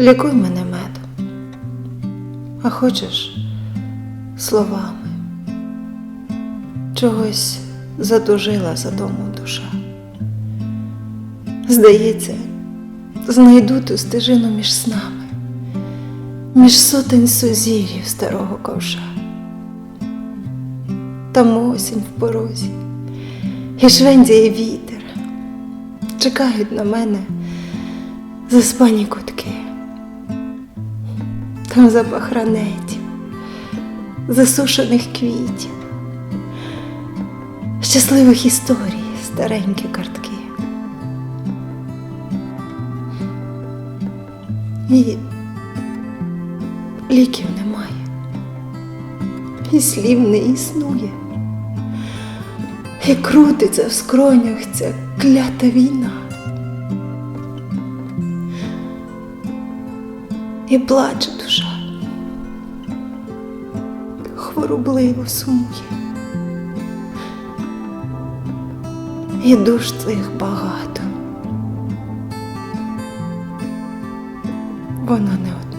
Лікуй мене медом, а хочеш словами. Чогось задужила за дому душа. Здається, знайду ту стежину між снами, між сотень сузір'їв старого ковша. Там осінь в порозі, і швендяє вітер, чекають на мене заспані кутки. Там запах ранетів, засушених квітів, щасливих історій, старенькі картки. І ліків немає, і слів не існує, і крутиться в скронях ця клята війна. І плаче душа, хворобливо сумує. І душ цих багато. Вона не одна.